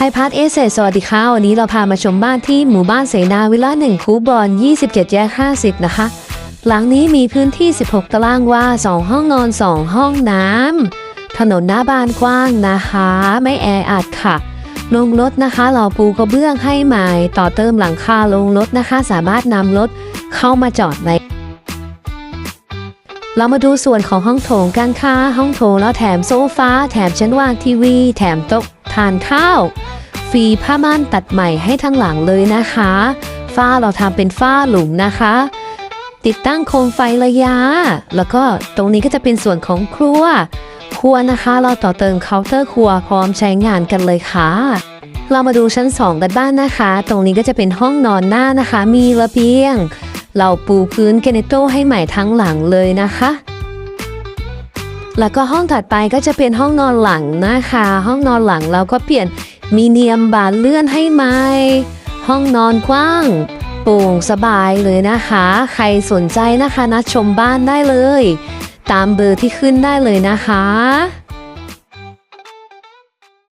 ไฮพาร์ทเอเซสวัสดีค่ะวันนี้เราพามาชมบ้านที่หมู่บ้านเสนาวิลล่าหนึ่งคูบอล27 แยก 50 นะคะ หลังนี้มีพื้นที่ 16 ตารางวา 2 ห้องนอน 2 ห้องน้ำถนนหน้าบ้านกว้างนะคะ ไม่แออัดค่ะ ลงรถนะคะ เราปูกระเบื้องให้ใหม่ ต่อเติมหลังคาลงรถนะคะ สามารถนำรถเข้ามาจอดในเรามาดูส่วนของห้องโถงกันค่ะห้องโถงแล้วแถมโซฟาแถมชั้นวางทีวี แถมโต๊ะทานข้าว ฟรีผ้าม่านตัดใหม่ให้ทั้งหลังเลยนะคะ ฝ้าเราทำเป็นฝ้าหลุมนะคะ ติดตั้งโคมไฟระยะ แล้วก็ตรงนี้ก็จะเป็นส่วนของครัว ครัวนะคะ เราต่อเติมเคาน์เตอร์ครัวพร้อมใช้งานกันเลยค่ะ เรามาดูชั้น 2 กันบ้างนะคะ ตรงนี้ก็จะเป็นห้องนอนหน้านะคะ มีระเบียง เราปูพื้นเกเนโตให้ใหม่ทั้งหลังเลยนะคะแล้วก็ห้องถัดไปก็จะเป็นห้องนอนหลังนะคะ ห้องนอนหลังเราก็เปลี่ยน มีเนียมบานเลื่อนให้ไหมห้องนอนกว้างโปร่งสบายเลยนะคะ ใครสนใจนะคะนัดชมบ้านได้เลย ตามเบอร์ที่ขึ้นได้เลยนะคะ